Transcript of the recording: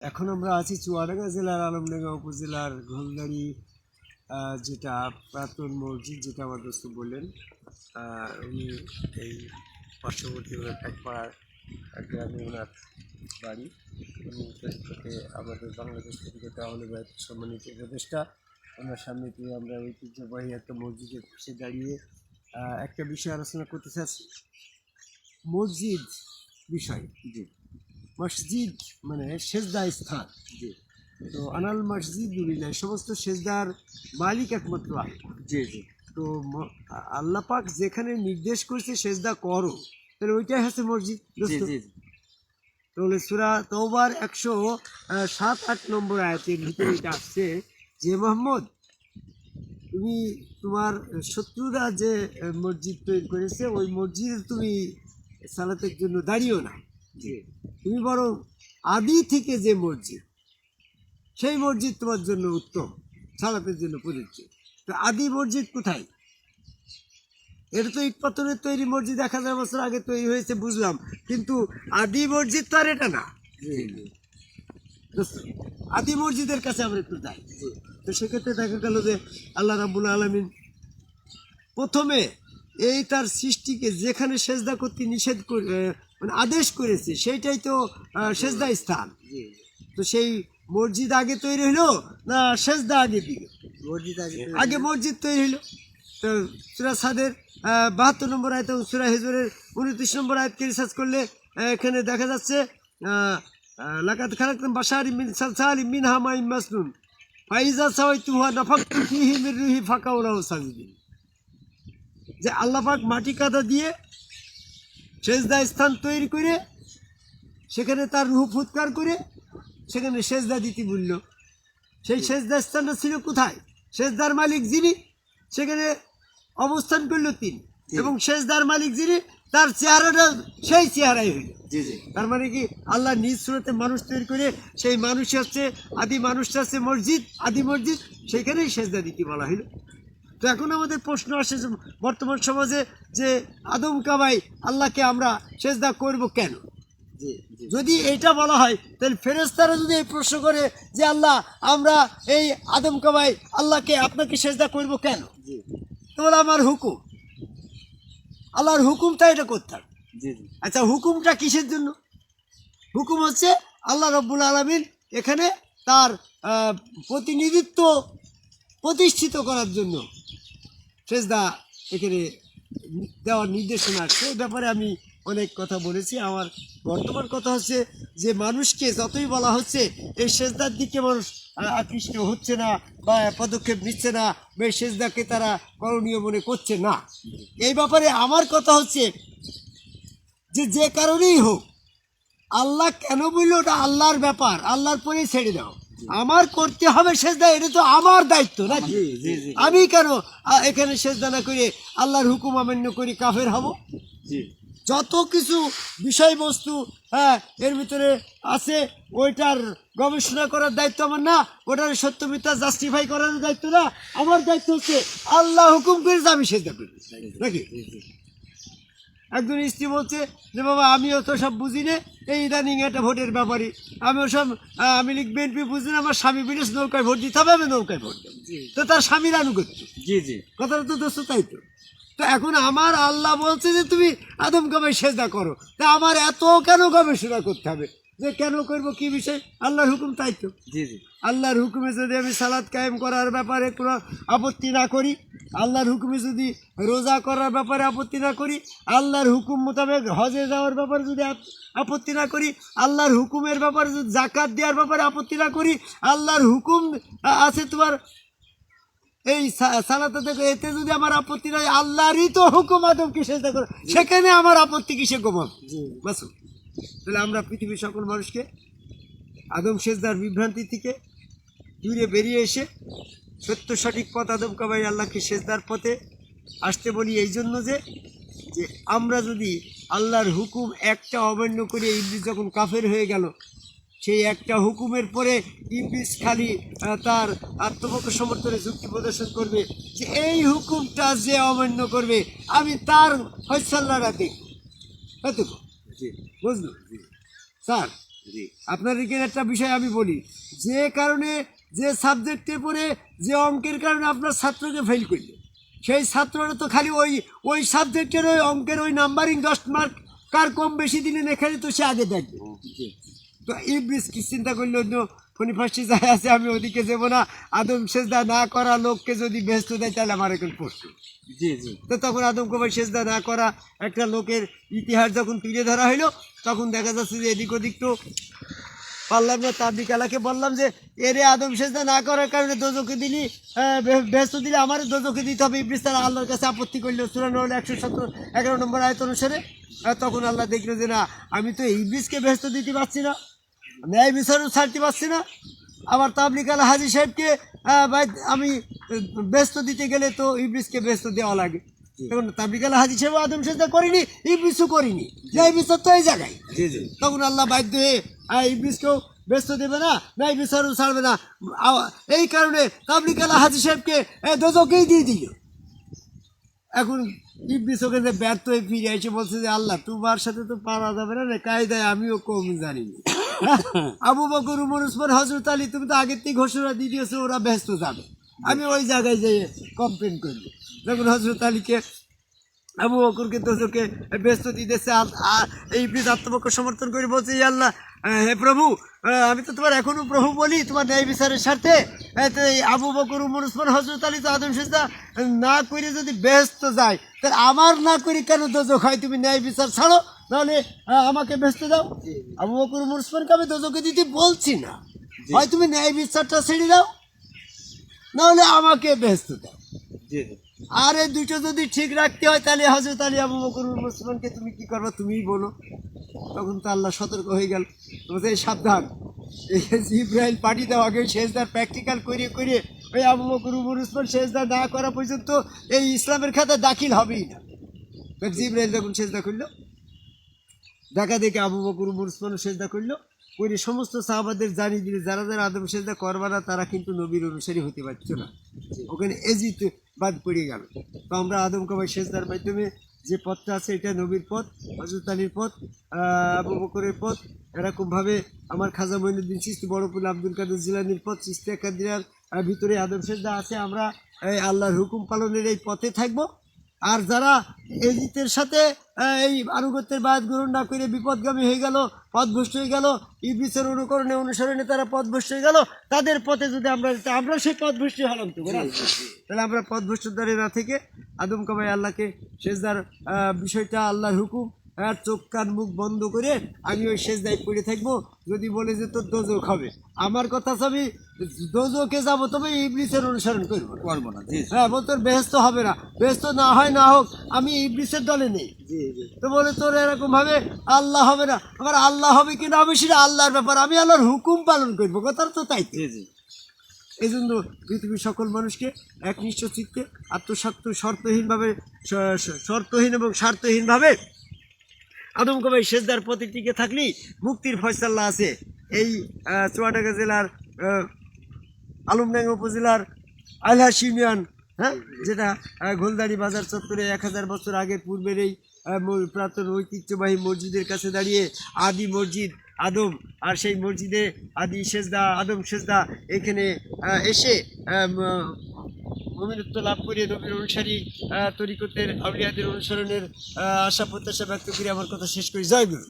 এখন আমরা আছি চুয়াডাঙ্গা জেলার আলমডাঙ্গা উপজেলার ঘোলদারি যেটা প্রাক্তন মসজিদ যেটা আমার দোস্ত বললেন। উনি এই পার্শ্ববর্তী একপাড়ার গ্রামে ওনার বাড়ি। উনি ফেসবুকে আমাদের বাংলাদেশ থেকে তাহলে সম্মানিত উপদেষ্টা। ওনার সামনে দিয়ে আমরা ঐতিহ্যবাহী একটা মসজিদের পাশে দাঁড়িয়ে একটা বিষয় আলোচনা করতে চাচ্ছি। মসজিদ বিষয়। জি। মসজিদ মানে সেজদা স্থান জি তো আনাল মসজিদ এই সমস্ত সেজদার মালিক একমাত্র জি জি। তো আল্লাহ পাক যেখানে নির্দেশ করছে সেজদা করো তাহলে ওইটাই হচ্ছে মসজিদ তাহলে সুরা তওবার একশো সাত আট নম্বর আয়াতের ভিতরে এটা আসছে যে মোহাম্মদ তুমি তোমার শত্রুরা যে মসজিদ তৈরি করেছে ওই মসজিদে তুমি সালাতের জন্য দাঁড়িয়েও না। তুমি বরং আদি থেকে যে মসজিদ সেই মসজিদ তোমার জন্য উত্তম সালাতের জন্য প্রযোজ্য। তো আদি মসজিদ কোথায়? এটা তো ইট পাথরের তৈরি মসজিদ এক হাজার বছর আগে তৈরি হয়েছে বুঝলাম। কিন্তু আদি মসজিদ তো আর এটা না। আদি মসজিদের কাছে আমরা একটু যাই। তো সেক্ষেত্রে দেখা গেল যে আল্লাহ রাবুল আলমিন প্রথমে এই তার সৃষ্টিকে যেখানে সেজদা করতে নিষেধ মানে আদেশ করেছে সেইটাই তো সেজদা স্থান। তো সেই মসজিদ আগে তৈরি হলো না সেজদা আগে দিল? মসজিদ আগে আগে মসজিদ তৈরি হলো। তো সুরা সাদের বাহাত্তর নম্বর আয়ত এবং সুরা হেজরের উনত্রিশ নম্বর আয়াতকে রিসার্চ করলে এখানে দেখা যাচ্ছে লাকাত খালাকতাম বাশারি মিন সালসালি মিন হামাইন মাসনুন। ফাইজা সাওয়াইতুহা নাফাকতু ফিহি মির রুহি ফাকাউলাহু সাজিদিন যে আল্লাহ পাক মাটি কাদা দিয়ে সেজদা স্থান তৈরি করে সেখানে তার রুহ ফুৎকার করে সেখানে সেজদা দিতে বলল। সেই সেজদা স্থানটা ছিল কোথায়? সেজদার মালিক যিনি সেখানে অবস্থান করল তিনি। এবং সেজদার মালিক যিনি তার চেহারাটা সেই চেহারাই হইল। জি জি। তার মানে কি? আল্লাহ নিজ সুরতে মানুষ তৈরি করে সেই মানুষ হচ্ছে আদি মানুষটা হচ্ছে মসজিদ আদি মসজিদ সেইখানেই সেজদা দিতে বলা হইল। তো এখন আমাদের প্রশ্ন আসে বর্তমান সমাজে যে আদম কাবাই আল্লাহকে আমরা সেজদা করব কেন? যদি এটা বলা হয় তাহলে ফেরেস্তারা যদি এই প্রশ্ন করে যে আল্লাহ আমরা এই আদম কাবাই আল্লাহকে আপনাকে সেজদা করব কেন? জি। তোমার আমার হুকুম। আল্লাহর হুকুমটা এটা করতে হবে। আচ্ছা হুকুমটা কিসের জন্য? হুকুম হচ্ছে আল্লাহ রব্বুল আলমিন এখানে তার প্রতিনিধিত্ব প্রতিষ্ঠিত করার জন্য। সেজদা এখানে দেওয়ার নির্দেশনা সেই ব্যাপারে আমি অনেক কথা বলেছি। আমার বর্তমান কথা হচ্ছে যে, মানুষকে যতই বলা হচ্ছে, এই সেজদার দিকে মানুষ আকৃষ্ট হচ্ছে না বা পদক্ষেপ নিচ্ছে না বা এই সেজদাকে তারা করণীয় মনে করছে না। এই ব্যাপারে আমার কথা হচ্ছে যে যে কারণেই হোক, আল্লাহ কেন বলল ওটা আল্লাহর ব্যাপার? আল্লাহর পরেই ছেড়ে দাও। আমার করতে হবে সেজদা এটা তো আমার দায়িত্ব নাকি? জি জি জি। আমি কেন এখানে সেজদা না করে আল্লাহর হুকুম অমান্য করি কাফের হব? জি। যত কিছু বিষয়বস্তু হ্যাঁ এর ভিতরে আছে ওইটার গবেষণা করার দায়িত্ব আমার না ওটার সত্য মিথ্যা জাস্টিফাই করার দায়িত্ব না আমার দায়িত্ব হচ্ছে আল্লাহ হুকুম করে যে আমি সেজদা করি। নাকি? একজন স্ত্রী বলছে যে বাবা আমিও তো সব বুঝি না। এই ইদানিং একটা ভোটের ব্যাপারে আমিও সব আমি লিখ বিএনপি বুঝি না আমার স্বামী বিদেশ নৌকায় ভোট দিতে হবে আমি নৌকায় ভোট দেবো। জি। তো তার স্বামীর আনুগত্য। জি জি। কথাটা তো দোস্ত তাই তো। তো এখন আমার আল্লাহ বলছে যে তুমি আদম কামাই সেজদা করো। তা আমার এত কেন গবেষণা করতে হবে? যে কেন করব কি বিষয়? আল্লাহর হুকুম তাই তো। জি জি। আল্লাহর হুকুমে যদি আমি সালাদ কায়েম করার ব্যাপারে কোনো আপত্তি না করি আল্লাহর হুকুমে যদি রোজা করার ব্যাপারে আপত্তি না করি আল্লাহর হুকুম মোতাবেক হজে যাওয়ার ব্যাপারে যদি আপ- আপত্তি না করি আল্লাহর হুকুমের ব্যাপারে যদি জাকাত দেওয়ার ব্যাপারে আপত্তি না করি আল্লাহর হুকুম আছে তোমার এই সালাতে দেখো এতে যদি আমার আপত্তি নাই আল্লাহরই তো হুকুম আদম কিসে দেখো সেখানে আমার আপত্তি কিসে কমাম বাসু তাহলে আমরা পৃথিবীর সকল মানুষকে আদম সেজদার বিভ্রান্তি থেকে দূরে বেরিয়ে এসে সত্য, সঠিক পথ আদম কাবাই আল্লাহকে সেজদার পথে আসতে বলি এই জন্য যে যে আমরা যদি আল্লাহর হুকুম একটা অমান্য করে ইবলিস যখন কাফের হয়ে গেল, সেই একটা হুকুমের পরে ইবলিস খালি তার আত্মপক্ষ সমর্থনে যুক্তি প্রদর্শন করবে যে এই হুকুমটা যে অমান্য করবে, আমি তার ফয়সাল্লাটা দেখব কতটুকু জি বুঝলো? স্যার জি। আপনার এখানে একটা বিষয় আমি বলি। যে কারণে যে সাবজেক্টে পড়ে যে অঙ্কের কারণে আপনার ছাত্রকে ফেল করলে। সেই ছাত্ররা তো খালি ওই ওই সাবজেক্টের ওই অঙ্কের ওই নাম্বারিং দশ মার্ক কার কম বেশি দিনে এখানে তো সে আগে দেখবে। জি। তো এই কি চিন্তা করলে অন্য ফোনি ফার্স্টে যায় আছে আমি ওদিকে যাব না। আদম সেজদা না করা লোককে যদি ব্যস্ত দেয় তাহলে আমার এখন প্রশ্ন। জি জি। তো তখন আদম কুমার সেজদা না করা একটা লোকের ইতিহাস যখন তুলে ধরা হইল তখন দেখা যাচ্ছে যে এদিক ওদিক তো পারলাম না তার বিকালাকে বললাম যে এরে আদম সেজদা না করার কারণে দোজকে দিলি আহ, ব্যস্ত দিলে আমারও দোজকে দিতে হবে। ইবলিস তারা আল্লাহর কাছে আপত্তি করল চুরান্ন হলো একশো সতেরো এগারো নম্বর আয়ত অনুসারে। আর তখন আল্লাহ দেখল যে না আমি তো ইবলিসকে ব্যস্ত দিতে পারছি না। ন্যায় বিচারও ছাড়তে পারছি না। আবার তাবলিক আল হাজি সাহেবকে আমি ব্যস্ত দিতে গেলে তো ইবলিসকে ব্যস্ত দেওয়া লাগে। তখন তাবলিক আল হাজি সাহেব আদম সেজদা করিনি ইবলিসও করিনি। ন্যায় বিচার তো এই জায়গায়। তখন আল্লাহ বাধ্য হয়ে ইবলিসকেও ব্যস্ত দেবে না ন্যায় বিচারও ছাড়বে না। এই কারণে তাবলিক আল হাজি সাহেবকে দোজকেই দিয়ে দিল। এখন ইবলিস ওখানে ব্যর্থ হয়ে ফিরে এসে বলছে যে আল্লাহ তোমার সাথে তো পারা যাবে না কায়দায় আমিও কম জানি না। আবু বকর, উমর, উসমান হজরত আলী, তুমি তো আগের থেকে ঘোষণা দিয়ে দিয়েছ, ওরা ব্যস্ত যাবে। আমি ওই জায়গায় যেয়ে কমপ্লেন করব। যখন হজরত আলীকে, আবু বকরকে, তোজকে ব্যস্ত দিতেছে এই প্লিজ আত্মপক্ষ সমর্থন করে বলছে "ইয়া আল্লাহ হে প্রভু আমি তো তোমার এখনও প্রভু বলি, তোমার ন্যায় বিচারের স্বার্থে আবু বকর, উমর, উসমান হজরত আলী তো আদম সেজদা না করে যদি ব্যস্ত যায়, তাহলে আমার না করি কেন দোজক হয়? তুমি ন্যায় বিচার ছাড়ো নাহলে আমাকে ব্যস্ত দাও। আবু বকর উমর উসমানকে আমি দোজকে দিতে বলছি না। হয় তুমি ন্যায় বিচারটা ছেড়ে দাও। নাহলে আমাকে ব্যস্ত দাও। আর এই দুটো যদি ঠিক রাখতে হয় তাহলে হাজর আলী আবু বকর মুসলমানকে তুমি কি করবে তুমিই বলো। তখন তো আল্লাহ সতর্ক হয়ে গেল। "এই সাবধান। এই ইব্রাহিম পাঠিয়ে দাও আগে শেষদার প্র্যাকটিক্যাল করিয়ে করিয়ে ওই আবু বকর উমর উসমান শেষদার না করা পর্যন্ত এই ইসলামের খাতা দাখিল হবেই না। জিব্রাইল যখন সেজদা করল দেখা দেখে আবু বকর উমর উসমান সেজদা করল। করে সমস্ত সাহাবাদের জানিয়ে দিলে যারা যারা আদম সেজদা করবে না, তারা কিন্তু নবীর অনুসারী হতে পারছে না। ওখানে এজিতে বাদ পড়ে গেল। তো আমরা আদম কাবাই সেজদার মাধ্যমে যে পথটা আছে, এটা নবীর পথ হজরত আলীর পথ আবু বকরের পথ, এরকমভাবে আমার খাজা মঈনুদ্দিন চিস্তি বড়পুল আব্দুল কাদের জিলানির পথ চিস্তিয়া কাদিরার ভিতরে আদম সেজদা আছে। আমরা এই আল্লাহর হুকুম পালনের এই পথে থাকব। আর যারা এজিতের সাথে এই আনুগত্যের বায়াত গ্রহণ না করে বিপদগামী হয়ে গেল, পথভ্রষ্ট হয়ে গেল ইবিসের অনুকরণে অনুসরণে তারা পথভ্রষ্ট হয়ে গেল, তাদের পথে যদি আমরা আমরা সেই পথভ্রষ্ট হলাম তো তাহলে আমরা পথভ্রষ্ট দ্বারে না থেকে আদম কামাই আল্লাহকে শেষদার বিষয়টা, আল্লাহর হুকুম আর চোখ কান মুখ বন্ধ করে আমি ওই শেষদায় পড়ে থাকব। যদি বলে যে তোর দোজক হবে আমার কথা আমি দোজকে যাব তবে ইবলিসের অনুসরণ করব করব না জি হ্যাঁ বল তোর বেহস্ত হবে না। বেহস্ত না হয় না হোক আমি ইবলিসের দলে নেই। তো বলে তোর এরকম ভাবে আল্লাহ হবে না। আমার আল্লাহ হবে কি না আমি সেটা আল্লাহর ব্যাপার। আমি আল্লাহর হুকুম পালন করব কথার তো তাই জি এই জন্য পৃথিবীর সকল মানুষকে একনিষ্ঠ চিত্তে আত্মস্বার্থ শর্তহীনভাবে শর্তহীন এবং স্বার্থহীনভাবে আদম কবাই শেষদার প্রতি টিকে থাকলেই মুক্তির ফয়সাল্লা আছে। এই চুয়াডাঙ্গা জেলার আলমডাঙ্গা উপজেলার আলহাস ইউনিয়ন হ্যাঁ যেটা ঘোলদারি বাজার চত্বরে এক হাজার বছর আগের পূর্বের এই পুরাতন ঐতিহ্যবাহী মসজিদের কাছে দাঁড়িয়ে আদি মসজিদ আদম আর সেই মসজিদে আদি সেজদা, আদম সেজদা এখানে এসে মমিনত্ব লাভ করে নবীর অনুসারী তৈরি তরিকতের আউলিয়াদের অনুসরণের আশা প্রত্যাশা ব্যক্ত করে আমার কথা শেষ করি। জয় গুরু।